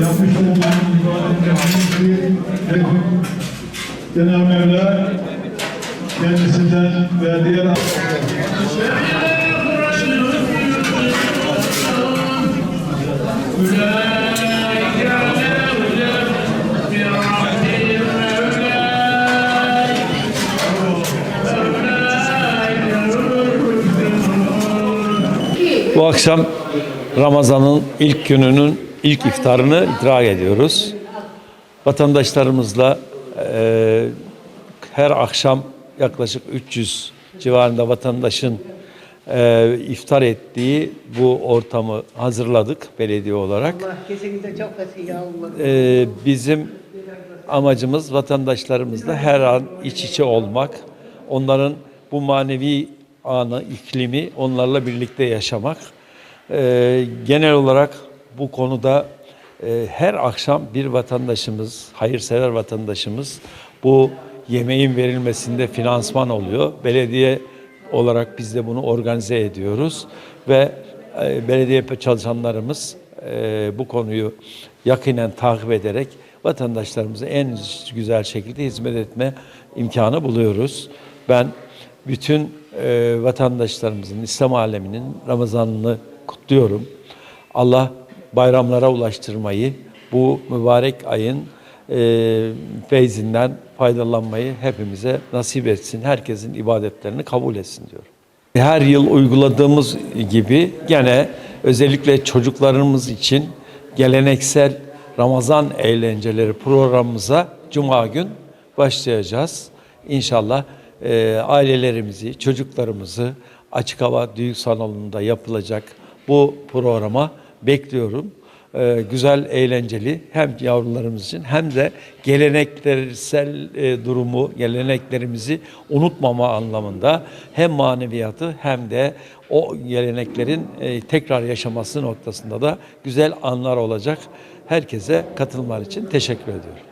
yapmış olduğumuz ibadetlerimizi Cenab-ı Mevla kendisinden ve Bu akşam Ramazan'ın ilk gününün ilk iftarını idrak ediyoruz. Vatandaşlarımızla e, her akşam yaklaşık 300 civarında vatandaşın e, iftar ettiği bu ortamı hazırladık belediye olarak. Allah kesinlikle çok kötü ya Allah. Ee, bizim amacımız vatandaşlarımızla her an iç içe olmak. Onların bu manevi anı, iklimi onlarla birlikte yaşamak. Ee, genel olarak bu konuda e, her akşam bir vatandaşımız, hayırsever vatandaşımız bu yemeğin verilmesinde finansman oluyor. Belediye olarak biz de bunu organize ediyoruz ve e, belediye çalışanlarımız e, bu konuyu yakinen takip ederek vatandaşlarımıza en güzel şekilde hizmet etme imkanı buluyoruz. Ben bütün e, vatandaşlarımızın, İslam aleminin Ramazan'ını kutluyorum. Allah bayramlara ulaştırmayı, bu mübarek ayın e, feyzinden faydalanmayı hepimize nasip etsin. Herkesin ibadetlerini kabul etsin diyorum. Her yıl uyguladığımız gibi gene özellikle çocuklarımız için geleneksel Ramazan eğlenceleri programımıza Cuma gün başlayacağız. İnşallah e, ailelerimizi, çocuklarımızı açık hava düğün salonunda yapılacak bu programa bekliyorum. E, güzel, eğlenceli hem yavrularımız için hem de geleneksel e, durumu, geleneklerimizi unutmama anlamında hem maneviyatı hem de o geleneklerin e, tekrar yaşaması noktasında da güzel anlar olacak. Herkese katılımlar için teşekkür ediyorum.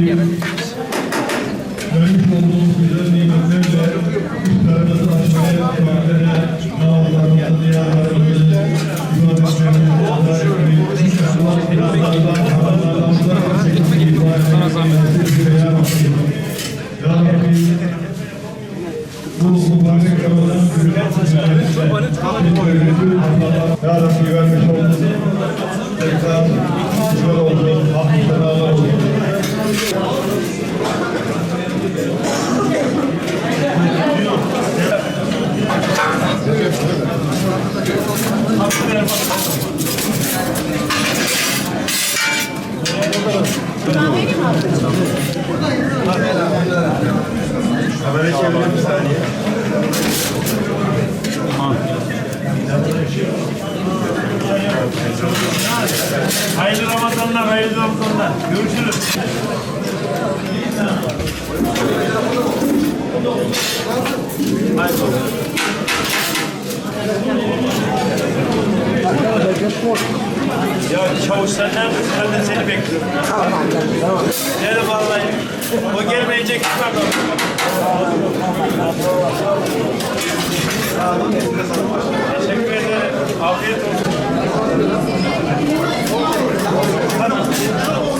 Vermiş olduğumuz güzel nimetlerle iftarımızı açmaya, ibadete, namazlarımızı, ziyaretlerimizi, ibadetlerimizi, günahlardan, haramlardan uzak bir şekilde ibadetlerimizi Ya Rabbi. Ya Rabbi, bu mübarek Ramazan günü Ya Rabbi vermiş olduğunuz tekrar güzel oldu, hafif senalar oldu. Hayırlı Ramazanlar, hayırlı Ramazanlar. Görüşürüz. Ya çavuş sen neredesin? Ben de seni bekliyorum. Nerede vallahi? O gelmeyecek. Teşekkür ederim. Afiyet olsun. Thank you.